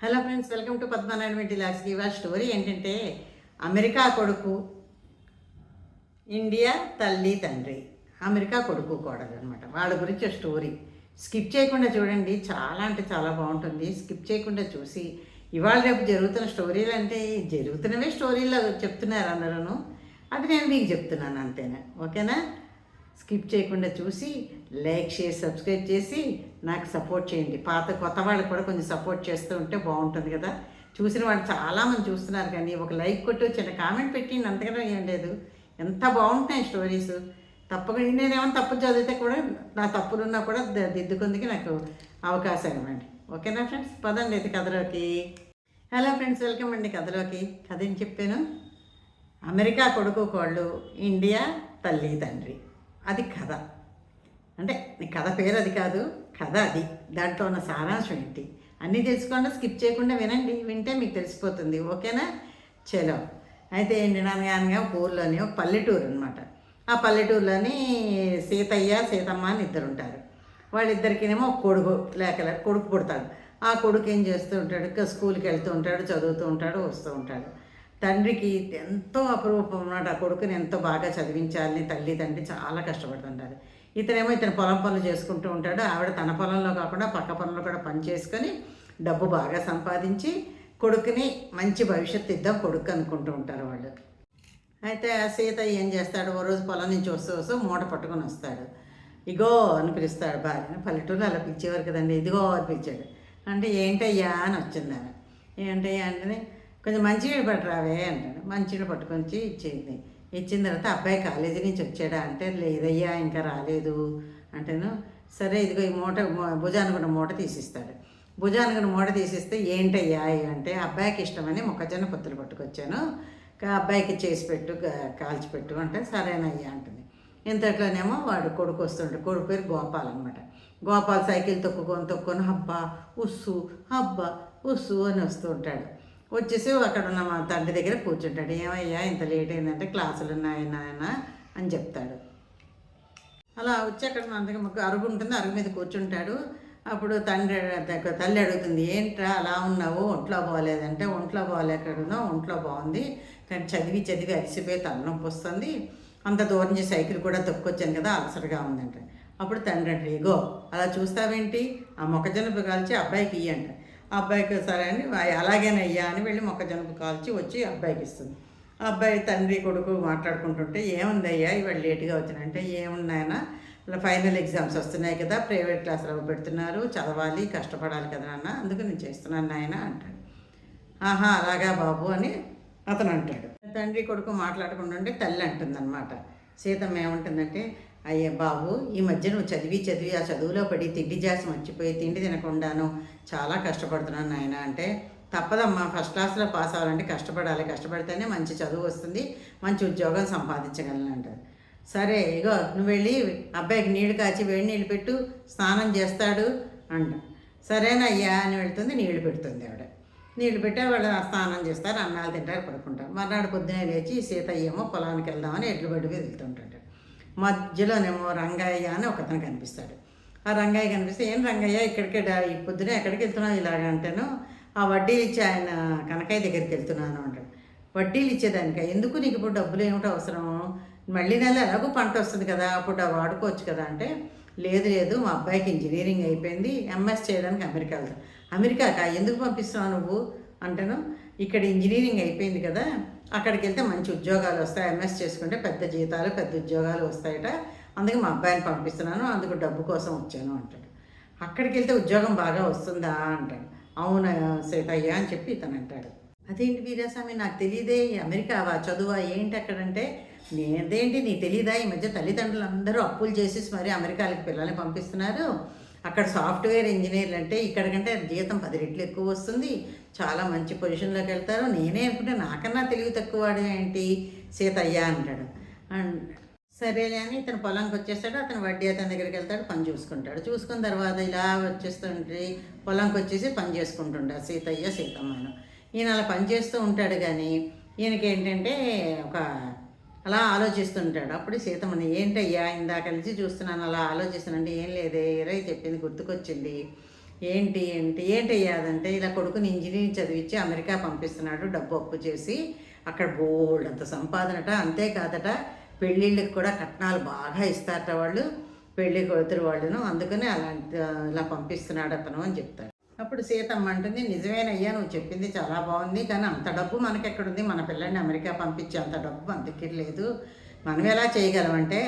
Hello friends welcome to Padmanarayana వెంటి లాక్స్ ఇవాళ story. ఏంటంటే అమెరికా కొడుకు ఇండియా తల్లి తండ్రి. అమెరికా కొడుకు కోడలు అనమాట వాళ్ళ గురించి స్టోరీ. స్కిప్ చేయకుండా చూడండి. చాలా అంటే చాలా బాగుంటుంది. స్కిప్ చేయకుండా చూసి ఇవాళ రేపు జరుగుతున్న స్టోరీలు అంటే జరుగుతున్నవే స్టోరీలు చెప్తున్నారు అందరూ అది నేను మీకు చెప్తున్నాను అంతేనా? ఓకేనా? స్కిప్ చేయకుండా చూసి లైక్ షేర్ సబ్స్క్రైబ్ చేసి నాకు సపోర్ట్ చేయండి. పాత కొత్త వాళ్ళు కూడా కొంచెం సపోర్ట్ చేస్తూ ఉంటే బాగుంటుంది కదా. చూసిన వాళ్ళు చాలామంది చూస్తున్నారు కానీ ఒక లైక్ కొట్టి చిన్న కామెంట్ పెట్టింది అంతకన్నా ఏం లేదు. ఎంత బాగుంటున్నాయి స్టోరీస్. తప్పకుండా నేనేమైనా తప్పు చదివితే కూడా నా తప్పులున్నా కూడా దిద్దుకుందుకు నాకు అవకాశం ఇవ్వండి. ఓకేనా ఫ్రెండ్స్? పదండి అయితే కథలోకి. హలో ఫ్రెండ్స్ వెల్కమ్ అండి కథలోకి. కథ ఏం చెప్పాను? అమెరికా కొడుకు కోళ్ళు ఇండియా తల్లి తండ్రి. అది కథ. అంటే నీ కథ పేరు అది కాదు కథ అది. దాంట్లో ఉన్న సారాంశం ఏంటి? అన్నీ తెలుసుకోండి స్కిప్ చేయకుండా వినండి. వింటే మీకు తెలిసిపోతుంది. ఓకేనా? చలో. అయితే ఏంటి అనగా ఒక ఊర్లోని ఒక పల్లెటూరు అనమాట ఆ పల్లెటూరులోని సీతయ్య సీతమ్మ అని ఇద్దరు ఉంటారు. వాళ్ళిద్దరికినేమో ఒక కొడుకు లేక లేక కొడుకు పుడతాడు. ఆ కొడుకు ఏం చేస్తూ ఉంటాడు? ఇంకా స్కూల్కి వెళ్తూ ఉంటాడు చదువుతూ ఉంటాడు వస్తూ ఉంటాడు. తండ్రికి ఎంతో అపరూపం ఉన్నాడు ఆ కొడుకుని ఎంతో బాగా చదివించాలని తల్లి తండ్రి చాలా కష్టపడుతుంటారు. ఇతనేమో ఇతను పొలం పనులు చేసుకుంటూ ఉంటాడు. ఆవిడ తన పొలంలో కాకుండా పక్క పొలంలో కూడా పని చేసుకొని డబ్బు బాగా సంపాదించి కొడుకుని మంచి భవిష్యత్తు ఇద్దాం కొడుకు అనుకుంటూ ఉంటారు వాళ్ళు. అయితే ఆ సీత ఏం చేస్తాడు? ఓ రోజు పొలం నుంచి వస్తూ వస్తూ మూట పట్టుకొని వస్తాడు. ఇగో అని పిలుస్తాడు భార్యను. పల్లెటూరులో అలా పిలిచేవారు కదండి. ఇదిగో అని పిలిచాడు. అంటే ఏంటయ్యా అని వచ్చింది ఆమె. ఏంటయ్యా అంటే కొంచెం మంచినీళ్ళు పట్టురావే అంటాడు. మంచినీళ్ళు పట్టుకొని వచ్చి ఇచ్చేయండి. ఇచ్చిన తర్వాత అబ్బాయి కాలేజీ నుంచి వచ్చాడా? అంటే లేదయ్యా ఇంకా రాలేదు. అంటేను. సరే ఇదిగో ఈ మూట మూ- భుజానుకున్న మూట తీసిస్తాడు. భుజానుకున్న మూట తీసిస్తే ఏంటయ్యా అంటే అబ్బాయికి ఇష్టమని మొక్కజొన్న పొత్తులు పట్టుకొచ్చాను. అబ్బాయికి చేసి పెట్టు కాల్చిపెట్టు అంటే సరేనయ్యా అంటుంది. ఇంతట్లోనేమో వాడు కొడుకు వస్తుంటాడు. కొడుకు పేరు గోపాల్ అనమాట గోపాల్ సైకిల్ తొక్కుకొని తొక్కుని హబ్బా ఉస్సు హబ్బా ఉస్సు అని వస్తూ ఉంటాడు. వచ్చేసి అక్కడ ఉన్న మా తండ్రి దగ్గర కూర్చుంటాడు. ఏమయ్యా ఇంత లేట్ అయిందంటే క్లాసులు ఉన్నాయి నాయన అని చెప్తాడు. అలా వచ్చి అక్కడ మన దగ్గర మాకు అరుగు ఉంటుంది. అరుగు మీద కూర్చుంటాడు. అప్పుడు తండ్రి తల్లి అడుగుతుంది ఏంట్రా అలా ఉన్నావు? ఒంట్లో బాగోలేదంటే ఒంట్లో బాగోలేకడున్నా ఒంట్లో బాగుంది. కానీ చదివి చదివి అలసిపోయి తలనొప్పి వస్తుంది. అంత దూరం నుంచి సైకిల్ కూడా తొక్కొచ్చాను కదా అలసటగా ఉందంట. అప్పుడు తండ్రి అంటే ఇగో అలా చూస్తావేంటి? ఆ మొక్కజొన్న కాల్చి అబ్బాయికి ఇయ్యంట అబ్బాయికి సరే అని అలాగేనయ్యా అని వెళ్ళి మొక్కజొన్నకు కాల్చి వచ్చి అబ్బాయికి ఇస్తుంది. ఆ అబ్బాయి తండ్రి కొడుకు మాట్లాడుకుంటుంటే ఏముంది అయ్యా ఇవాళ లేట్గా వచ్చినంటే ఏమున్నాయనా ఇలా ఫైనల్ ఎగ్జామ్స్ వస్తున్నాయి కదా ప్రైవేట్ క్లాసులు పెడుతున్నారు చదవాలి కష్టపడాలి కదా నాన్న అందుకు నేను చేస్తున్నాను నాయన అంటాడు. ఆహా అలాగా బాబు అని అతను అంటాడు. తండ్రి కొడుకు మాట్లాడుకుంటుంటే తల్లి అంటుందన్నమాట. సీతమ్మ ఏముంటుందంటే అయ్యే బాబు ఈ మధ్య నువ్వు చదివి చదివి ఆ చదువులో పడి తిండి చేసి మర్చిపోయి తిండి తినకుండాను చాలా కష్టపడుతున్నాను నాయన. అంటే తప్పదమ్మా ఫస్ట్ క్లాస్లో పాస్ అవ్వాలంటే కష్టపడాలి. కష్టపడితేనే మంచి చదువు వస్తుంది మంచి ఉద్యోగం సంపాదించగలను అంటారు. సరే ఇగో నువ్వు వెళ్ళి అబ్బాయికి నీళ్ళు కాచి వేడి నీళ్ళు పెట్టు స్నానం చేస్తాడు అంట. సరేనయ్యా అని వెళ్తుంది నీళ్ళు పెడుతుంది ఆవిడ. నీళ్ళు పెట్టే వాళ్ళు స్నానం చేస్తారు అన్నాలు తింటారు పడుకుంటారు. మర్నాడు పొద్దునే లేచి సీతయ్యేమో పొలానికి వెళ్దామని ఎడ్లు బండి వెళ్తుంటాడు. మధ్యలోనేమో రంగయ్య అని ఒకతను కనిపిస్తాడు. ఆ రంగయ్య కనిపిస్తే ఏం రంగయ్య ఇక్కడికి ఈ పొద్దున ఎక్కడికి వెళ్తున్నావు ఇలాగ అంటాను. ఆ వడ్డీలు ఇచ్చి ఆయన కనకయ్య దగ్గరికి వెళ్తున్నాను అంటాడు. వడ్డీలు ఇచ్చేదానిక ఎందుకు నీకు ఇప్పుడు డబ్బులు ఏమిటో అవసరము? మళ్ళీ నెల ఎలాగో పంట వస్తుంది కదా అప్పుడు వాడుకోవచ్చు కదా అంటే లేదు లేదు మా అబ్బాయికి ఇంజనీరింగ్ అయిపోయింది ఎంఎస్ చేయడానికి అమెరికా వెళ్తాను అమెరికాకా? ఎందుకు పంపిస్తున్నావు నువ్వు? అంటాను ఇక్కడ ఇంజనీరింగ్ అయిపోయింది కదా అక్కడికి వెళ్తే మంచి ఉద్యోగాలు వస్తాయి. ఎంఎస్ చేసుకుంటే పెద్ద జీతాలు పెద్ద ఉద్యోగాలు వస్తాయట. అందుకే మా అబ్బాయిని పంపిస్తున్నాను అందుకు డబ్బు కోసం వచ్చాను అంటాడు. అక్కడికి వెళ్తే ఉద్యోగం బాగా వస్తుందా అంటాడు. అవునా సీతయ్య అని చెప్పి ఇతను అంటాడు. అదేంటి వీరాస్వామి నాకు తెలియదే అమెరికావా చదువా ఏంటి అక్కడంటే? నేదేంటి నీకు తెలియదా ఈ మధ్య తల్లిదండ్రులు అందరూ అప్పులు చేసేసి మరి అమెరికాలకి పిల్లల్ని పంపిస్తున్నారు. అక్కడ సాఫ్ట్వేర్ ఇంజనీర్లు అంటే ఇక్కడ కంటే జీతం పది రెట్లు ఎక్కువ వస్తుంది. చాలా మంచి పొజిషన్లోకి వెళ్తారు. నేనే అనుకుంటే నాకన్నా తెలివి తక్కువ వాడు ఏంటి? సీతయ్య అంటాడు. అండ్ సరేలే అని ఇతను పొలంకి వచ్చేస్తాడు. అతను వడ్డీ అతని దగ్గరికి వెళ్తాడు పని చూసుకుంటాడు. చూసుకున్న తర్వాత ఇలా వచ్చేస్తుంటే పొలంకి వచ్చేసి పని చేసుకుంటుంటాడు సీతయ్య సీతమ్మను. ఈయన అలా పని చేస్తూ ఉంటాడు కానీ ఈయనకి ఏంటంటే ఒక అలా ఆలోచిస్తుంటాడు. అప్పుడు సీతమ్మని ఏంటయ్యా ఇందా కలిసి చూస్తున్నాను అలా ఆలోచిస్తున్నాను ఏం లేదే ఇరవై చెప్పింది గుర్తుకొచ్చింది. ఏంటి ఏంటి ఏంటయ్యా అదంటే ఇలా కొడుకుని ఇంజనీరింగ్ చదివించి అమెరికా పంపిస్తున్నాడు డబ్బు అప్పు చేసి అక్కడ బోల్డ్ అంత సంపాదనట అంతేకాదట పెళ్ళిళ్ళకి కూడా కట్నాలు బాగా ఇస్తారట వాళ్ళు పెళ్ళి కొడుతురు వాళ్ళను అందుకని అలాంటి ఇలా పంపిస్తున్నాడు అతను అని చెప్తాడు. అప్పుడు సీతమ్మ అంటుంది నిజమేనయ్యా నువ్వు చెప్పింది చాలా బాగుంది కానీ అంత డబ్బు మనకి ఎక్కడుంది మన పిల్లల్ని అమెరికా పంపించే అంత డబ్బు మన దగ్గర లేదు మనం ఎలా చేయగలమంటే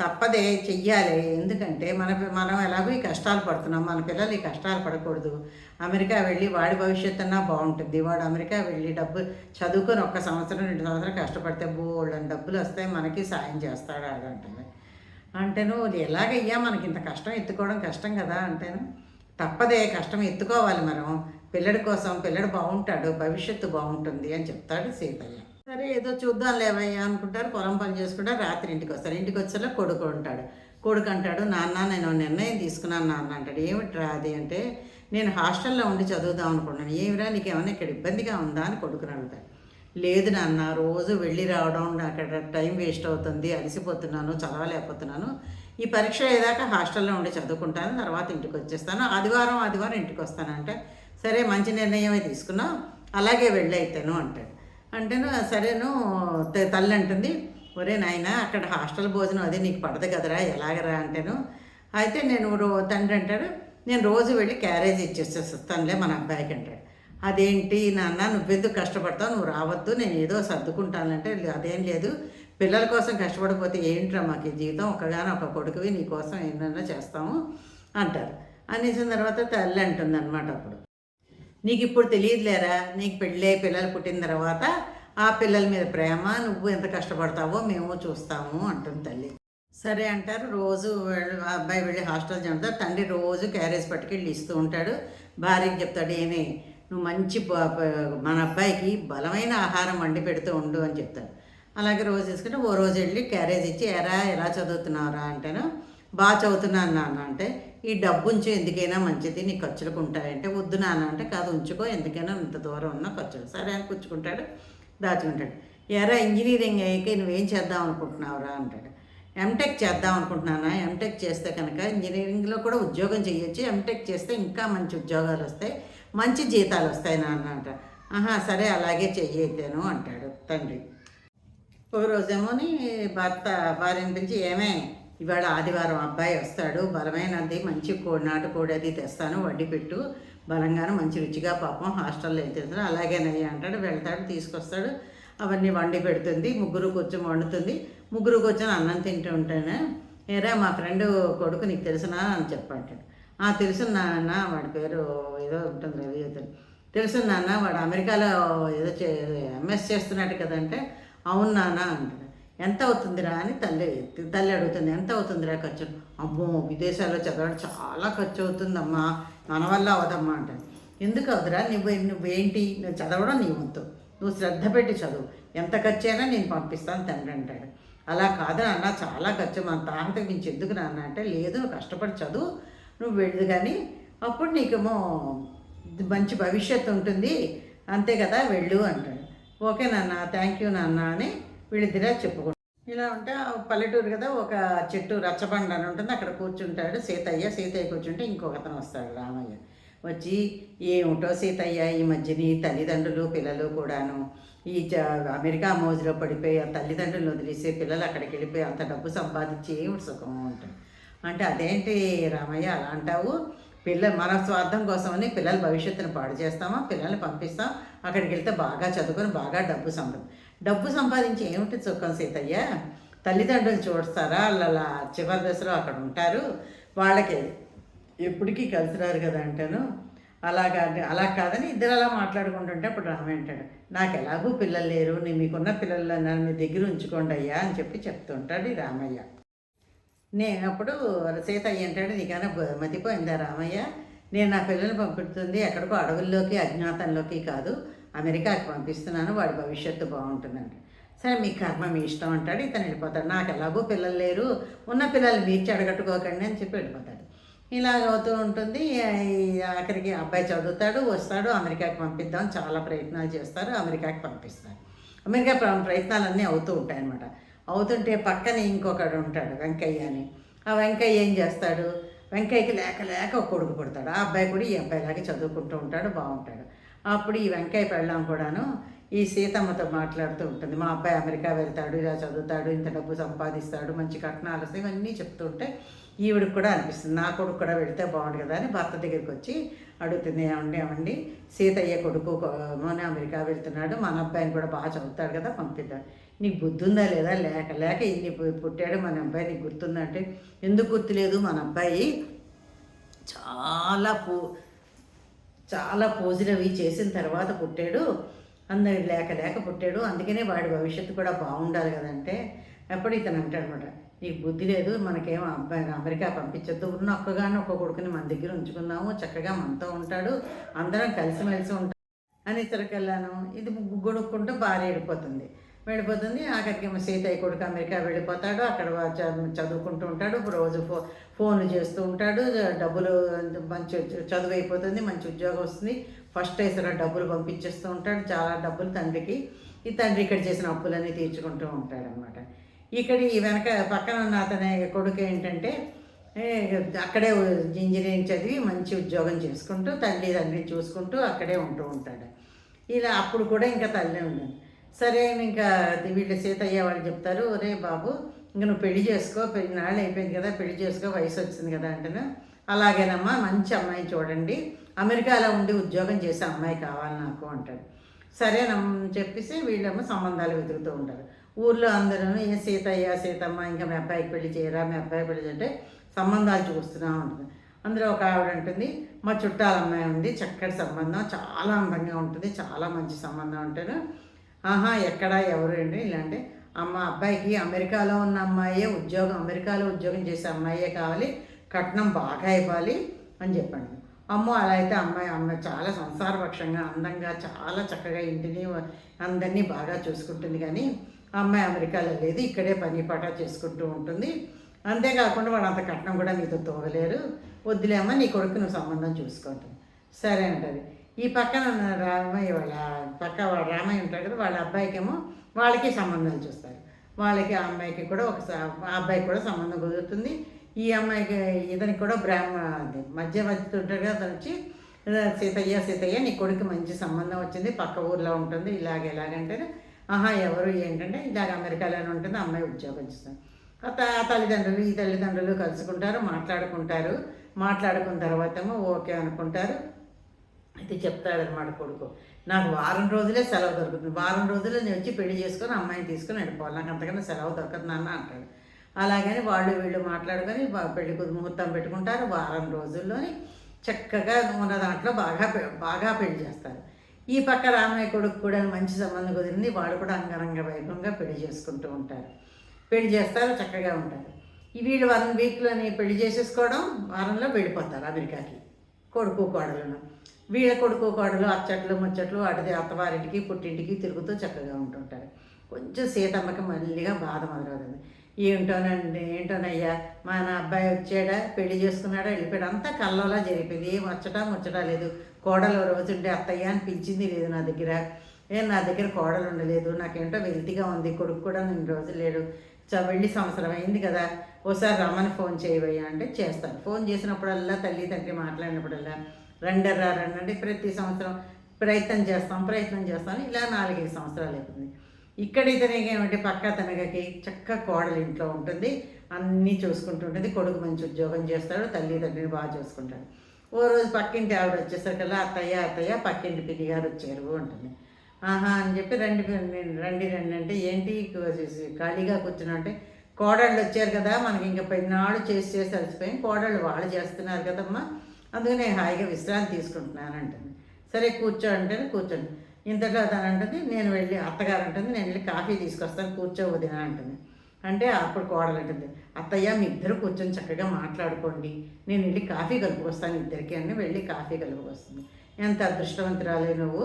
తప్పదే చెయ్యాలి. ఎందుకంటే మన మనం ఎలాగో ఈ కష్టాలు పడుతున్నాం. మన పిల్లలు ఈ కష్టాలు పడకూడదు. అమెరికా వెళ్ళి వాడి భవిష్యత్తు అన్నా బాగుంటుంది. వాడు అమెరికా వెళ్ళి డబ్బు చదువుకొని ఒక్క సంవత్సరం రెండు సంవత్సరం కష్టపడితే బోళ్ళని డబ్బులు వస్తాయి మనకి సాయం చేస్తాడు ఆడంటుంది అంటేను ఎలాగయ్యా? మనకి ఇంత కష్టం ఎత్తుకోవడం కష్టం కదా అంటేను. తప్పదే కష్టం ఎత్తుకోవాలి మనం. పిల్లడి కోసం పిల్లడు బాగుంటాడు భవిష్యత్తు బాగుంటుంది అని చెప్తాడు సీతయ్య. సరే ఏదో చూద్దాం లేవయ్యా అనుకుంటారు పొలం పని చేసుకుంటారు రాత్రి ఇంటికి వస్తారు. ఇంటికి వచ్చేలా కొడుకు ఉంటాడు. కొడుకు అంటాడు నాన్న నేను నిర్ణయం తీసుకున్నాను నాన్న అంటాడు. ఏమిట్రా అది? అంటే నేను హాస్టల్లో ఉండి చదువుదాం అనుకున్నాను ఏమిరా నీకు ఏమైనా ఇక్కడ ఇబ్బందిగా ఉందా? అని కొడుకుని అడుగుతాడు. లేదు నాన్న రోజు వెళ్ళి రావడం అక్కడ టైం వేస్ట్ అవుతుంది అలసిపోతున్నాను చదవలేకపోతున్నాను. ఈ పరీక్ష అయ్యేదాకా హాస్టల్లో ఉండి చదువుకుంటాను తర్వాత ఇంటికి వచ్చేస్తాను. ఆదివారం ఆదివారం ఇంటికి వస్తానంటే సరే మంచి నిర్ణయమే తీసుకున్నావు అలాగే వెళ్ళైతాను అంటాడు. అంటేను సరేను తల్లి అంటుంది ఒరే నాయన అక్కడ హాస్టల్ భోజనం అదే నీకు పడదు కదరా ఎలాగరా? అంటేను అయితే నేను తండ్రి అంటాడు నేను రోజు వెళ్ళి క్యారేజ్ ఇచ్చేసేస్తానులే మన అబ్బాయికి అంటాడు. అదేంటి నాన్న నువ్వెందుకు కష్టపడతావు? నువ్వు రావద్దు నేను ఏదో సర్దుకుంటానంటే అదేం లేదు. పిల్లల కోసం కష్టపడిపోతే ఏంట్రా మాకు ఈ జీవితం? ఒకగానో ఒక కొడుకువి నీ కోసం ఏంటన్నా చేస్తాము? అంటారు. అనేసిన తర్వాత తల్లి అంటుంది అనమాట అప్పుడు. నీకు ఇప్పుడు తెలియదులేరా? నీకు పెళ్ళే పిల్లలు పుట్టిన తర్వాత ఆ పిల్లల మీద ప్రేమ నువ్వు ఎంత కష్టపడతావో మేము చూస్తాము అంటుంది తల్లి. సరే అంటారు. రోజు వెళ్ళి- ఆ అబ్బాయి వెళ్ళి హాస్టల్ చెప్తాడు తండ్రి రోజు క్యారేజ్ పట్టుకెళ్ళి ఇస్తూ ఉంటాడు. భార్యకి చెప్తాడు ఏమి నువ్వు మంచి మన అబ్బాయికి బలమైన ఆహారం వండి పెడుతూ ఉండు అని చెప్తాడు అలాగే రోజు తీసుకుంటే ఓ రోజు వెళ్ళి క్యారేజ్ ఇచ్చి ఎరా ఎలా చదువుతున్నావురా? అంటేను బాగా చదువుతున్నాను నాన్న. అంటే ఈ డబ్బు ఉంచు ఎందుకైనా మంచిది నీ ఖర్చులకు ఉంటాయంటే వద్దు నాన్న. అంటే కాదు ఉంచుకో ఎందుకైనా ఇంత దూరం ఉన్న ఖర్చులు. సరే అని పుచ్చుకుంటాడు దాచుకుంటాడు. ఎరా ఇంజనీరింగ్ అయ్యాక నువ్వేం చేద్దాం అనుకుంటున్నావురా? అంటాడు. ఎంటెక్ చేద్దాం అనుకుంటున్నానా? ఎంటెక్ చేస్తే కనుక ఇంజనీరింగ్లో కూడా ఉద్యోగం చేయొచ్చు ఎంటెక్ చేస్తే ఇంకా మంచి ఉద్యోగాలు వస్తాయి. మంచి జీతాలు వస్తాయి నాన్నట. అంట ఆహా సరే అలాగే చెయ్యేతాను అంటాడు తండ్రి. ఒక రోజేమోని భర్త భార్యని పిలిచి ఏమే ఇవాళ ఆదివారం అబ్బాయి వస్తాడు బలమైనది మంచి నాటు నాటుకోడి అది తెస్తాను వడ్డీ పెట్టు బలంగాను మంచి రుచిగా పాపం హాస్టల్లో ఏం అలాగే అలాగేనయ్యా అంటాడు వెళ్తాడు తీసుకొస్తాడు అవన్నీ వండి పెడుతుంది ముగ్గురు కూర్చొని వండుతుంది ముగ్గురు కూర్చొని అన్నం తింటూ ఉంటాను ఏరా మా ఫ్రెండ్ కొడుకు నీకు తెలుసునా అని చెప్పంటాడు తెలుసు నాన్న వాడి పేరు ఏదో ఉంటుంది రవి అతను. తెలుసు నాన్న వాడు అమెరికాలో ఏదో చే ఎంఎస్ చేస్తున్నాడు కదంటే అవును నాన్న అంటాడు. ఎంత అవుతుందిరా అని తల్లి తల్లి అడుగుతుంది ఎంత అవుతుందిరా ఖర్చు? అమ్మో విదేశాల్లో చదవడం చాలా ఖర్చు అవుతుందమ్మా మన వల్ల అవదమ్మా అంటాడు. ఎందుకు అవుతురా నువ్వు నువ్వేంటి నువ్వు చదవడం నీ వంతు. నువ్వు శ్రద్ధ పెట్టి చదువు. ఎంత ఖర్చు అయినా నేను పంపిస్తాను తండ్రి అంటాడు. అలా కాదు నాన్న చాలా ఖర్చు. మన తాహత మించి ఎందుకు నాన్న అంటే లేదు కష్టపడి చదువు. నువ్వు వెళ్ళదు కానీ అప్పుడు నీకేమో మంచి భవిష్యత్తు ఉంటుంది. అంతే కదా వెళ్ళు అంటాడు. ఓకే నాన్న థ్యాంక్ యూ నాన్న అని వీళ్ళిద్దరే చెప్పుకుంటారు. ఇలా ఉంటే పల్లెటూరు కదా ఒక చెట్టు రచ్చబండ అని ఉంటుంది. అక్కడ కూర్చుంటాడు సీతయ్య. సీతయ్య కూర్చుంటే ఇంకొక అతను వస్తాడు రామయ్య. వచ్చి ఏమిటో సీతయ్య ఈ మధ్య నీ తల్లిదండ్రులు పిల్లలు కూడాను ఈ అమెరికా మోజులో పడిపోయి ఆ తల్లిదండ్రులను వదిలేసి పిల్లలు అక్కడికి వెళ్ళిపోయి అంత డబ్బు సంపాదించి ఏమిటి సుఖం? ఉంటుంది అంటే అదేంటి రామయ్య అలా అంటావు? పిల్ల మన స్వార్థం కోసమని పిల్లల భవిష్యత్తును పాడు చేస్తామా? పిల్లల్ని పంపిస్తాం. అక్కడికి వెళ్తే బాగా చదువుకొని బాగా డబ్బు సంపాది డబ్బు సంపాదించి ఏమిటి సుఖం సీతయ్య? తల్లిదండ్రులు చూస్తారా? అలా చివరి దశలో అక్కడ ఉంటారు. వాళ్ళకి ఎప్పటికీ కలుస్తున్నారు కదా అంటాను. అలాగా అలా కాదని ఇద్దరు అలా మాట్లాడుకుంటుంటే అప్పుడు రామయ్య అంటాడు నాకు ఎలాగూ పిల్లలు లేరు. నేను మీకున్న పిల్లలు నన్ను మీ దగ్గర ఉంచుకోండి అయ్యా అని చెప్పి చెప్తుంటాడు ఈ రామయ్య. నేను అప్పుడు సీతయ్య అంటాడు నీకైనా మతిపోయిందా రామయ్య? నేను నా పిల్లల్ని పంపిస్తుంది ఎక్కడికో అడవుల్లోకి అజ్ఞాతంలోకి కాదు. అమెరికాకి పంపిస్తున్నాను వాడి భవిష్యత్తు బాగుంటుందంట సరే మీ కర్మ మీ ఇష్టం అంటాడు. ఇతను వెళ్ళిపోతాడు. నాకు ఎలాగో పిల్లలు లేరు. ఉన్న పిల్లలు మీర్చి అడగట్టుకోకండి అని చెప్పి వెళ్ళిపోతాడు. ఇలాగ అవుతూ ఉంటుంది. ఆఖరికి అబ్బాయి చదువుతాడు వస్తాడు అమెరికాకి పంపిద్దాం చాలా ప్రయత్నాలు చేస్తారు అమెరికాకి పంపిస్తారు. అమెరికా ప్రయత్నాలన్నీ అవుతూ ఉంటాయన్నమాట. అవుతుంటే పక్కన ఇంకొకడు ఉంటాడు వెంకయ్య అని. ఆ వెంకయ్య ఏం చేస్తాడు? వెంకయ్యకి లేక లేక ఒక కొడుకు పుడతాడు. ఆ అబ్బాయి కూడా ఈ అబ్బాయిలాగే చదువుకుంటూ ఉంటాడు బాగుంటాడు. అప్పుడు ఈ వెంకయ్య పెళ్ళాం కూడాను ఈ సీతమ్మతో మాట్లాడుతూ ఉంటుంది. మా అబ్బాయి అమెరికా వెళ్తాడు ఇలా చదువుతాడు ఇంత డబ్బు సంపాదిస్తాడు మంచి కట్నాలు వస్తాయి ఇవన్నీ చెప్తూ ఉంటే ఈవిడికి కూడా అనిపిస్తుంది. నా కొడుకు కూడా వెళితే బాగుండు కదా అని భర్త దగ్గరికి వచ్చి అడుగుతుంది. ఏమండి ఏమండి? సీతయ్య కొడుకు మన అమెరికా వెళ్తున్నాడు మన అబ్బాయిని కూడా బాగా చదువుతాడు కదా పంపిద్దాం. నీకు బుద్ధి ఉందా లేదా? లేక లేక ఇన్ని పుట్టాడు మన అబ్బాయి నీకు గుర్తుందంటే ఎందుకు గుర్తులేదు? మన అబ్బాయి చాలా పూ చాలా పూజలు అవి చేసిన తర్వాత పుట్టాడు. అందరి లేక లేక పుట్టాడు. అందుకనే వాడి భవిష్యత్తు కూడా బాగుండాలి కదంటే అప్పుడు ఇతను అంటాడనమాట నీకు బుద్ధి లేదు మనకేం అబ్బాయి అమెరికా పంపించొద్దు. ఉన్న ఒక్కగానే ఒక్క కొడుకుని మన దగ్గర ఉంచుకుందాము. చక్కగా మనతో ఉంటాడు. అందరం కలిసిమెలిసి ఉంటాం. అని ఇతరకెళ్ళాను ఇది గొడుక్కుంటూ భార్య ఏడిపోతుంది వెళ్ళిపోతుంది. ఆఖరికి సీతయ్య కొడుకు అమెరికా వెళ్ళిపోతాడు. అక్కడ చదువుకుంటూ ఉంటాడు. రోజు ఫో ఫోన్లు చేస్తూ ఉంటాడు. డబ్బులు మంచి చదువు అయిపోతుంది మంచి ఉద్యోగం వస్తుంది. ఫస్ట్ వేసిన డబ్బులు పంపించేస్తూ ఉంటాడు. చాలా డబ్బులు తండ్రికి. ఈ తండ్రి ఇక్కడ చేసిన అప్పులన్నీ తీర్చుకుంటూ ఉంటాడు అనమాట ఇక్కడ ఈ వెనక పక్కన ఉన్న అతని కొడుకు ఏంటంటే అక్కడే ఇంజనీరింగ్ చదివి మంచి ఉద్యోగం చేసుకుంటూ తల్లి తండ్రిని చూసుకుంటూ అక్కడే ఉంటూ ఉంటాడు. ఇలా అప్పుడు కూడా ఇంకా తల్లి ఉండదు. సరే ఇంకా వీళ్ళు సీతయ్య వాళ్ళు చెప్తారు రే బాబు ఇంక నువ్వు పెళ్ళి చేసుకో పెళ్ళి నాళ్ళు అయిపోయింది కదా పెళ్ళి చేసుకో వయసు వచ్చింది కదా అంటేనే అలాగేనమ్మా మంచి అమ్మాయి చూడండి అమెరికాలో ఉండి ఉద్యోగం చేసే అమ్మాయి కావాలి నాకు అంటాడు. సరేనమ్మని చెప్పేసి వీళ్ళేమో సంబంధాలు వెతుకుతూ ఉంటారు. ఊర్లో అందరూ ఏ సీతయ్య సీతమ్మ ఇంకా మీ అబ్బాయికి పెళ్ళి చేయరా మీ అబ్బాయి పెళ్ళి అంటే సంబంధాలు చూస్తున్నాం ఉంటుంది. అందులో ఒక ఆవిడ ఉంటుంది మా చుట్టాల అమ్మాయి ఉంది చక్కటి సంబంధం చాలా అందంగా ఉంటుంది చాలా మంచి సంబంధం ఉంటాను ఆహా ఎక్కడ ఎవరు అండి ఇలాంటి అమ్మ అబ్బాయికి అమెరికాలో ఉన్న అమ్మాయే ఉద్యోగం అమెరికాలో ఉద్యోగం చేసే అమ్మాయే కావాలి కట్నం బాగా ఇవ్వాలి అని చెప్పండి. అమ్మో అలా అయితే అమ్మాయి అమ్మాయి చాలా సంసారపక్షంగా అందంగా చాలా చక్కగా ఇంటిని అందరినీ బాగా చూసుకుంటుంది కానీ ఆ అమ్మాయి అమెరికాలో లేదు ఇక్కడే పని పాట చేసుకుంటూ ఉంటుంది. అంతేకాకుండా వాడు అంత కట్నం కూడా నీతో తోగలేరు వద్దులేమ్మా నీ కొడుకు నువ్వు సంబంధం చూసుకుంటుంది సరే అంటది. ఈ పక్కన రామయ్య వాళ్ళ పక్క వాళ్ళ రామయ్య ఉంటాడు కదా వాళ్ళ అబ్బాయికేమో వాళ్ళకి సంబంధం చూస్తారు. వాళ్ళకి ఆ అమ్మాయికి కూడా ఒక ఆ అబ్బాయికి కూడా సంబంధం కుదురుతుంది. ఈ అమ్మాయికి ఇతనికి కూడా బ్రాహ్మణ మధ్య మధ్య ఉంటాడు కదా అతను వచ్చి సీతయ్య సీతయ్య నీ కొడుకు మంచి సంబంధం వచ్చింది పక్క ఊర్లో ఉంటుంది ఇలాగ ఎలాగంటే ఆహా ఎవరు ఏంటంటే ఇలాగ అమెరికాలోనే ఉంటుంది అమ్మాయి ఉద్యోగం చేస్తాను ఆ తల్లిదండ్రులు ఈ తల్లిదండ్రులు కలుసుకుంటారు మాట్లాడుకుంటారు. మాట్లాడుకున్న తర్వాత ఓకే అనుకుంటారు. అయితే చెప్తాడనమాట కొడుకు. నాకు వారం రోజులే సెలవు దొరుకుతుంది. వారం రోజులే నేను వచ్చి పెళ్ళి చేసుకొని అమ్మాయిని తీసుకొని వెళ్ళిపోవాలి. నాకు అంతకన్నా సెలవు దొరకదు నాన్న అంటాడు. అలాగని వాళ్ళు వీళ్ళు మాట్లాడుకొని పెళ్ళి ముహూర్తం పెట్టుకుంటారు. వారం రోజుల్లోని చక్కగా ఉన్న దాంట్లో బాగా పె- బాగా పెళ్ళి చేస్తారు. ఈ పక్క రామయ్య కొడుకు కూడా మంచి సంబంధం కుదిరింది. వాడు కూడా అంగరంగ వైభవంగా పెళ్ళి చేసుకుంటూ ఉంటారు. పెళ్ళి చేస్తారు చక్కగా ఉంటారు. వీళ్ళు వన్ వీక్లోని పెళ్ళి చేసేసుకోవడం వారంలో వెళ్ళిపోతారు అమెరికాకి. కొడుకు కోడలను. వీళ్ళ కొడుకు కోడలు అచ్చట్లు ముచ్చట్లు అటుది అత్తవారింటికి పుట్టింటికి తిరుగుతూ చక్కగా ఉంటుంటారు. కొంచెం సీతమ్మకి మళ్ళీగా బాధ మొదలవుతుంది. ఏంటోనండి ఏంటోనయ్యా? మా నా అబ్బాయి వచ్చాడా? పెళ్ళి చేసుకున్నాడా? వెళ్ళిపోయాడు? అంతా కల్లోలా జరిగిపోయింది. ఏం వచ్చటా ముచ్చటా లేదు. కోడలు రోజుండే రోజు అత్తయ్య అని పిలిచింది లేదు నా దగ్గర. ఏం నా దగ్గర కోడలు ఉండలేదు. నాకేంటో వెల్తిగా ఉంది. కొడుకు కూడా నేను రోజు లేడు. చ వెళ్ళి సంవత్సరం అయింది కదా. ఓసారి రమ్మని ఫోన్ చేయవయ్యా అంటే చేస్తాను. ఫోన్ చేసినప్పుడల్లా తల్లి తండ్రి మాట్లాడినప్పుడల్లా రండర్రా రండి అంటే ప్రతి సంవత్సరం ప్రయత్నం చేస్తాం ప్రయత్నం చేస్తాం ఇలా నాలుగైదు సంవత్సరాలు అయిపోయింది ఇక్కడ ఇతనికి ఏమంటే పక్క తనగకి చక్క కోడలు ఇంట్లో ఉంటుంది అన్నీ చూసుకుంటూ ఉంటుంది కొడుకు మంచి ఉద్యోగం చేస్తాడు తల్లి తండ్రిని బాగా చూసుకుంటాడు. ఓ రోజు పక్కింటి ఆవిడ వచ్చేసరికల్లా అత్తయ్య అత్తయ్య పక్కింటి పిల్లి గారు వచ్చారు అంటుంది. ఆహా అని చెప్పి రండి నేను రండి రండి అంటే ఏంటి ఖాళీగా కూర్చున్నా అంటే కోడళ్ళు వచ్చారు కదా మనకి ఇంకా పదినాడు చేసి చేసి అలసిపోయి కోడళ్ళు వాళ్ళు చేస్తున్నారు కదమ్మా. అందుకని నేను హాయిగా విశ్రాంతి తీసుకుంటున్నాను అంటుంది సరే కూర్చో అంటే కూర్చోండి. ఇంతలో తను అంటుంది నేను వెళ్ళి అత్తగారు అంటుంది నేను వెళ్ళి కాఫీ తీసుకొస్తాను కూర్చో వదిన అంటుంది. అంటే అప్పుడు కోడలు అంటుంది అత్తయ్య మీ ఇద్దరు కూర్చొని చక్కగా మాట్లాడుకోండి. నేను వెళ్ళి కాఫీ కలుపుకొస్తాను ఇద్దరికి అని వెళ్ళి కాఫీ కలుపుకొస్తుంది. ఎంత అదృష్టవంతురాలే నువ్వు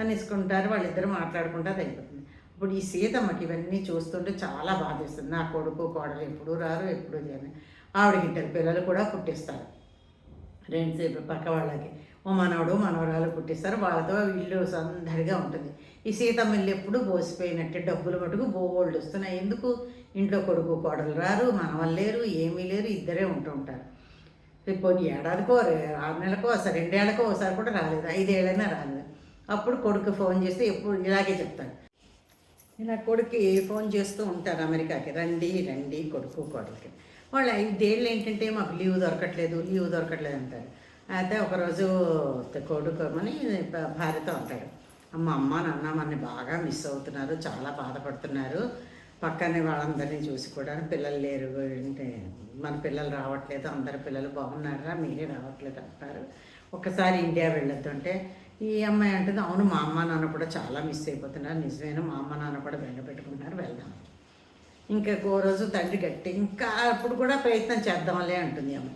అనేసుకుంటారు వాళ్ళిద్దరు మాట్లాడుకుంటారు అయిపోతుంది. ఇప్పుడు ఈ సీతమ్మకి ఇవన్నీ చూస్తుంటే చాలా బాధేస్తుంది. నా కొడుకు కోడలు ఎప్పుడు రారు ఎప్పుడు అని ఆవిడకి ఇద్దరు పిల్లలు కూడా పుట్టిస్తారు. రెండుసేపు పక్క వాళ్ళకి. ఓ మనవడు మనవరాలు పుట్టిస్తారు వాళ్ళతో ఇల్లు సందడిగా ఉంటుంది. ఈ సీతమ్మ ఎప్పుడు పోసిపోయినట్టే డబ్బులు మటుకు బోల్డ్ వస్తున్నాయి. ఎందుకు? ఇంట్లో కొడుకు కోడలు రారు మనవలు లేరు ఏమీ లేరు ఇద్దరే ఉంటూ ఉంటారు. పోనీ ఏడాదికో ఆరు నెలకో ఒకసారి రెండేళ్ళకో ఒకసారి కూడా రాలేదు. ఐదేళ్ళైనా రాలేదు. అప్పుడు కొడుకు ఫోన్ చేస్తే ఎప్పుడు ఇలాగే చెప్తాడు. ఇలా కొడుకు ఫోన్ చేస్తూ ఉంటారు అమెరికాకి? రండి రండి కొడుకు కోడలికి. వాళ్ళు ఐదేళ్ళు ఏంటంటే మాకు లీవ్ దొరకట్లేదు లీవ్ దొరకట్లేదు అంటారు. అయితే ఒకరోజు కొడుకోమని భార్యతో అంటాడు అమ్మ అమ్మ నాన్న మన బాగా మిస్ అవుతున్నారు చాలా బాధపడుతున్నారు పక్కనే వాళ్ళందరినీ చూసి కూడా పిల్లలు లేరు అంటే మన పిల్లలు రావట్లేదు అందరు పిల్లలు బాగున్నారా మీరే రావట్లేదు అంటారు. ఒకసారి ఇండియా వెళ్ళొద్దు అంటే ఈ అమ్మాయి అంటుంది అవును మా అమ్మ నాన్న కూడా చాలా మిస్ అయిపోతున్నారు నిజమేనా మా అమ్మ నాన్న కూడా వెళ్ళబెట్టుకుంటున్నారు వెళ్దాం. ఇంకా ఓ రోజు తండ్రి గట్టి ఇంకా అప్పుడు కూడా ప్రయత్నం చేద్దాంలే అంటుంది ఆమె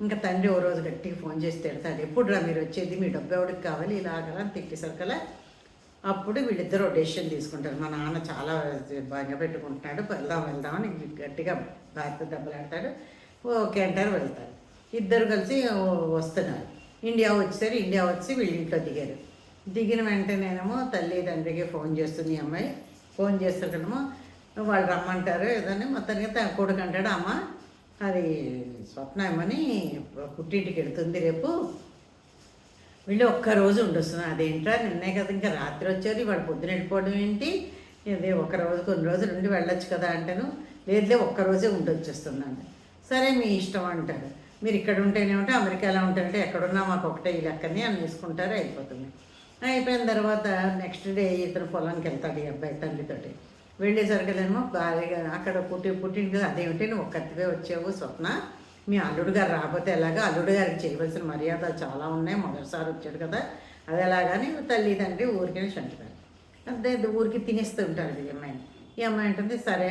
ఇంకా తండ్రి ఓ రోజు గట్టిగా ఫోన్ చేసి తిడతాడు ఎప్పుడు రా మీరు వచ్చేది? మీ డబ్బు ఎవరికి కావాలి? ఇలాగలా? అని తిట్టేసరికలా అప్పుడు వీళ్ళిద్దరూ డెసిషన్ తీసుకుంటారు. మా నాన్న చాలా బాగా పెట్టుకుంటున్నాడు వెళ్దాం వెళ్దామని గట్టిగా భారత దెబ్బలాడతాడు ఓకే అంటారు వెళ్తారు. ఇద్దరు కలిసి వస్తున్నారు. ఇండియా వచ్చారు ఇండియా వచ్చి వీళ్ళ ఇంట్లో దిగారు. దిగిన వెంటనేనేమో తల్లి తండ్రికి ఫోన్ చేస్తుంది ఈ అమ్మాయి. ఫోన్ చేస్తుంటేనేమో వాళ్ళు రమ్మంటారు ఏదని మొత్తానికి తన కొడుకు అంటాడు అమ్మ అది స్వప్న ఏమని పుట్టింటికి వెళ్తుంది రేపు. వీళ్ళు ఒక్క రోజు ఉండొస్తున్నా అదేంట్రా నిన్నే కదా ఇంకా రాత్రి వచ్చారు ఇవాళ పొద్దున వెళ్ళిపోవడం ఏంటి? ఇది ఒక రోజు కొన్ని రోజులు ఉండి వెళ్ళొచ్చు కదా అంటాను. లేదులే ఒక్క రోజే ఉండొచ్చేస్తున్నాను సరే మీ ఇష్టం అంటారు మీరు ఇక్కడ ఉంటేనేమంటే అమెరికాలో ఉంటారంటే ఎక్కడున్నా మాకు ఒకటే ఈ లెక్కని అని తీసుకుంటారు అయిపోతుంది. అయిపోయిన తర్వాత నెక్స్ట్ డే ఇతను పొలంకి వెళ్తాడు ఈ అబ్బాయి తండ్రితోటి వెళ్ళేసరికలేమో భారీగా అక్కడ పుట్టి పుట్టింటి అదేమిటి నువ్వు ఒక్కటివే వచ్చావు స్వప్న. మీ అల్లుడు గారు రాకపోతే ఎలాగా? అల్లుడు గారికి చేయవలసిన మర్యాదలు చాలా ఉన్నాయి. మొదటిసారి వచ్చాడు కదా అది ఎలాగని తల్లి తండ్రి ఊరికే అంటారు అంతే ఊరికి తినేస్తూ ఉంటారు ఈ అమ్మాయిని. ఈ అమ్మాయి అంటుంది సరే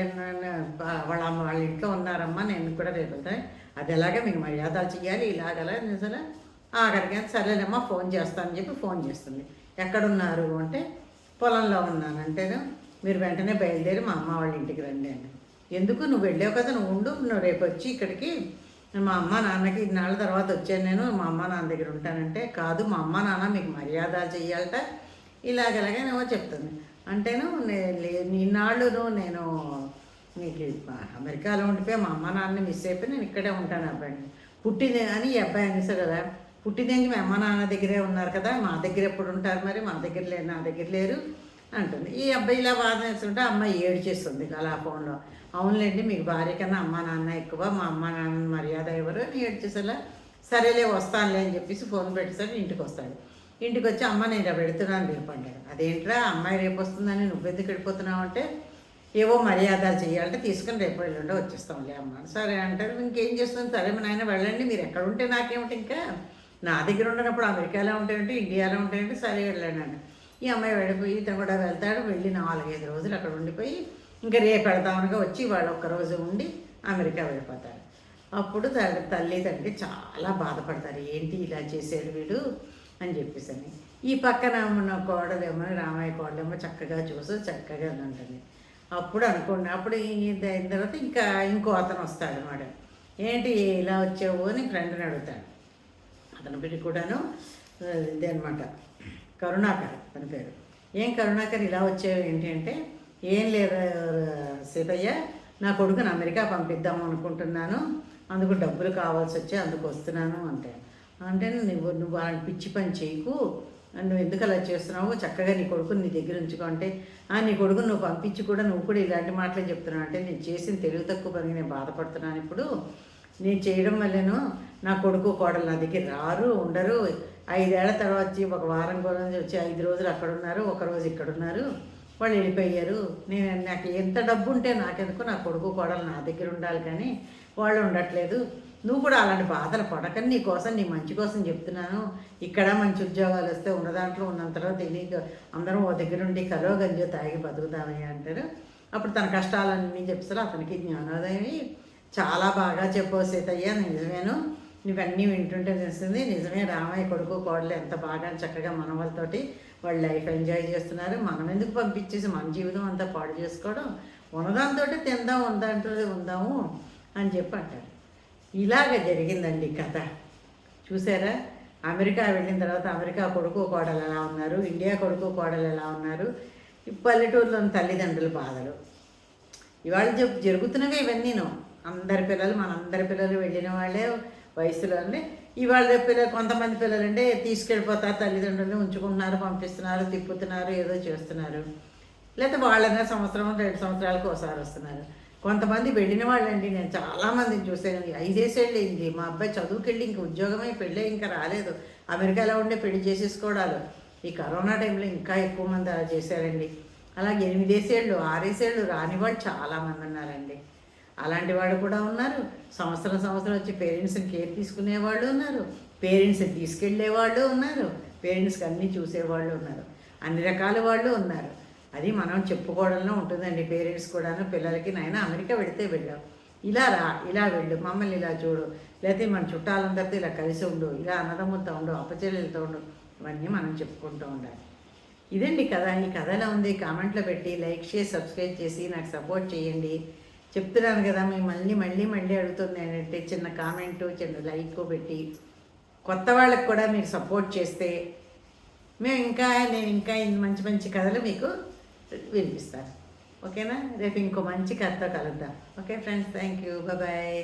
వాళ్ళ అమ్మ వాళ్ళ ఇంట్లో ఉన్నారమ్మా నేను కూడా రేపు వెళ్తాను. అది ఎలాగా మీకు మర్యాదలు చేయాలి ఇలాగలా నిజలా ఆఖరికి సరేనమ్మా ఫోన్ చేస్తానని చెప్పి ఫోన్ చేస్తుంది. ఎక్కడున్నారు? అంటే పొలంలో ఉన్నాను. అంటేను మీరు వెంటనే బయలుదేరి మా అమ్మ వాళ్ళ ఇంటికి రండి అని ఎందుకు? నువ్వు వెళ్ళావు కదా నువ్వు ఉండు. నువ్వు రేపు వచ్చి ఇక్కడికి. మా అమ్మ నాన్నకి ఇన్నాళ్ళ తర్వాత వచ్చాను నేను. మా అమ్మ నాన్న దగ్గర ఉంటానంటే కాదు మా అమ్మ నాన్న మీకు మర్యాద చెయ్యాలట. ఇలాగలాగేనేమో చెప్తుంది. అంటేను నేను లే- ఇన్నాళ్ళును నేను మీకు అమెరికాలో ఉండిపోయి మా అమ్మ నాన్నని మిస్ అయిపోయి నేను ఇక్కడే ఉంటాను అబ్బాయిని. పుట్టింది అని ఈ అబ్బాయి అనేసాడు కదా. పుట్టిందేంటి మీ అమ్మ నాన్న దగ్గరే ఉన్నారు కదా. మా దగ్గర ఎప్పుడు ఉంటారు మరి? మా దగ్గర లేరు నా దగ్గర లేరు. అంటుంది. ఈ అబ్బాయి ఇలా బాధ అమ్మాయి ఏడు చేస్తుంది అలా ఫోన్లో అవునులేండి మీకు భార్య కన్నా అమ్మ నాన్న ఎక్కువ మా అమ్మ నాన్న మర్యాద ఎవరు అని ఏడు చేసేలా సరేలే వస్తానులే అని చెప్పేసి ఫోన్ పెట్టేసరి ఇంటికి వస్తాడు. ఇంటికి వచ్చి అమ్మ నేను ఇలా పెడుతున్నాను రేపు అంటాడు. అదేంట్రా అమ్మాయి రేపు వస్తుందని నువ్వెందుకు వెళ్ళిపోతున్నావు అంటే ఏవో మర్యాదలు చేయాలంటే తీసుకుని రేపు వెళ్ళండి వచ్చేస్తాంలే అమ్మ సరే అంటారు ఇంకేం చేస్తుంది? సరే మా నాయన వెళ్ళండి మీరు ఎక్కడ ఉంటే నాకేమిటి ఇంకా? నా దగ్గర ఉండనప్పుడు అమెరికాలో ఉంటాయంటే ఇండియాలో ఉంటాయంటే సరే వెళ్ళండి అండి ఈ అమ్మాయి వెళ్ళిపోయి ఇతను కూడా వెళ్తాడు. వెళ్ళి నాలుగైదు రోజులు అక్కడ ఉండిపోయి ఇంకా రేపు వెళ్దామనగా వచ్చి వాళ్ళు ఒక్క రోజు ఉండి అమెరికా వెళ్ళిపోతారు అప్పుడు త- తల్లి తండ్రి చాలా బాధపడతారు. ఏంటి ఇలా చేసాడు వీడు? అని చెప్పేసి ఈ పక్కన ఉన్న కోడలేమో రామయ్య కోడలేమో చక్కగా చూసి చక్కగా ఉంటుంది అప్పుడు అనుకోండి అప్పుడు అయిన తర్వాత ఇంకా ఇంకో అతను వస్తాడు అన్నమాట ఏంటి ఇలా వచ్చావు? అని ఫ్రెండ్ని అడుగుతాడు. అతని పెట్టి కూడాను ఇదే అనమాట కరుణాకర్ తన పేరు. ఏం కరుణాకర్ ఇలా వచ్చేవి ఏంటి అంటే ఏం లేదు సీతయ్య నా కొడుకుని అమెరికా పంపిద్దాం అనుకుంటున్నాను. అందుకు డబ్బులు కావాల్సి వచ్చి అందుకు వస్తున్నాను అంటే. అంటే నువ్వు నువ్వు ఆ పిచ్చి పని చేయకు. నువ్వు ఎందుకు అలా చేస్తున్నావు? చక్కగా నీ కొడుకుని నీ దగ్గర ఉంచుకో అంటే. "ఆ, నీ కొడుకుని నువ్వు పంపించి కూడా నువ్వు కూడా ఇలాంటి మాటలే చెప్తున్నావు. అంటే నేను చేసిన తెలివి తక్కువ పనికి నేను బాధపడుతున్నాను ఇప్పుడు. నేను చేయడం వల్లేను నా కొడుకు కోడలు నా దగ్గర రారు ఉండరు. ఐదేళ్ళ తర్వాత వచ్చి ఒక వారం కూడా వచ్చి ఐదు రోజులు అక్కడ ఉన్నారు ఒక రోజు ఇక్కడ ఉన్నారు. వాళ్ళు వెళ్ళిపోయారు. నేను నాకు ఎంత డబ్బు ఉంటే నాకెందుకు నా కొడుకు కోడలు నా దగ్గర ఉండాలి కానీ వాళ్ళు ఉండట్లేదు. నువ్వు కూడా అలాంటి బాధలు పడకని నీ కోసం నీ మంచి కోసం చెప్తున్నాను. ఇక్కడ మంచి ఉద్యోగాలు వస్తే ఉన్న దాంట్లో ఉన్నంతలో తెలియక అందరం ఓ దగ్గర ఉండి కలో గంజో తాగి బతుకుతామని అంటారు. అప్పుడు తన కష్టాలన్నీ చెప్తారు అతనికి జ్ఞానోదయం చాలా బాగా చెప్పవు సీతయ్య నిజమేను నువ్వన్నీ వింటుంటే తెలిసింది నిజమే రామయ్య కొడుకు కోడలు ఎంత బాగా చక్కగా మనవలతోటి వాళ్ళు లైఫ్ ఎంజాయ్ చేస్తున్నారు. మనం ఎందుకు పంపించేసి మన జీవితం అంతా పాడు చేసుకోవడం? ఉన్నదాంతో తిందాం ఉందంటే ఉందాము అని చెప్పి అంటారు ఇలాగ జరిగిందండి కథ. చూసారా? అమెరికా వెళ్ళిన తర్వాత అమెరికా కొడుకు కోడలు ఎలా ఉన్నారు? ఇండియా కొడుకు కోడలు ఎలా ఉన్నారు? పల్లెటూరులోని తల్లిదండ్రుల బాధలు. ఇవాళ జరుగుతున్నవి ఇవన్నీను. అందరి పిల్లలు మనందరి పిల్లలు వెళ్ళిన వాళ్ళే వయసులో ఇవాళ రేపు పిల్లలు కొంతమంది పిల్లలు అంటే తీసుకెళ్ళిపోతారు తల్లిదండ్రులు ఉంచుకుంటున్నారు పంపిస్తున్నారు తిప్పుతున్నారు ఏదో చేస్తున్నారు. లేకపోతే వాళ్ళనే సంవత్సరం రెండు సంవత్సరాలకు ఒకసారి వస్తున్నారు. కొంతమంది వెళ్ళిన వాళ్ళండి నేను చాలామందిని చూశాను. ఐదేసేళ్ళు అయింది. మా అబ్బాయి చదువుకి వెళ్ళి ఇంక ఉద్యోగమే పెళ్ళే ఇంకా రాలేదు. అమెరికాలో ఉండే పెళ్ళి చేసేసుకోవడాలు ఈ కరోనా టైంలో ఇంకా ఎక్కువ మంది అలా చేశారండి. అలాగే ఎనిమిదేసేళ్ళు ఆరేసేళ్ళు రాని వాళ్ళు చాలామంది ఉన్నారండి. అలాంటి వాళ్ళు కూడా ఉన్నారు. సంవత్సరం సంవత్సరం వచ్చి పేరెంట్స్ని కేర్ తీసుకునేవాళ్ళు ఉన్నారు. పేరెంట్స్ని తీసుకెళ్ళేవాళ్ళు ఉన్నారు. పేరెంట్స్కి అన్నీ చూసేవాళ్ళు ఉన్నారు. అన్ని రకాల వాళ్ళు ఉన్నారు. అది మనం చెప్పుకోవడంలో ఉంటుందండి. పేరెంట్స్ కూడాను పిల్లలకి నాయన అమెరికా వెడితే వెళ్ళాం. ఇలా రా ఇలా వెళ్ళు. మమ్మల్ని ఇలా చూడు. లేకపోతే మన చుట్టాలందరితో ఇలా కలిసి ఉండు. ఇలా అన్నదమ్ములతో ఉండు అప్పచెల్లెలతో ఉండు. ఇవన్నీ మనం చెప్పుకుంటూ ఉండాలి. ఇదండి కథ. ఈ కథ ఎలా ఉంది. కామెంట్లో పెట్టి లైక్ చేసి సబ్స్క్రైబ్ చేసి నాకు సపోర్ట్ చేయండి. చెప్తున్నాను కదా మేము మళ్ళీ మళ్ళీ మళ్ళీ అడుగుతుంది ఏంటంటే చిన్న కామెంటు చిన్న లైక్ పెట్టి కొత్త వాళ్ళకు కూడా మీరు సపోర్ట్ చేస్తే మేము ఇంకా నేను ఇంకా మంచి మంచి కథలు మీకు వినిపిస్తాను. ఓకేనా రేపు ఇంకో మంచి కథతో కలుద్దాం. Okay friends thank you bye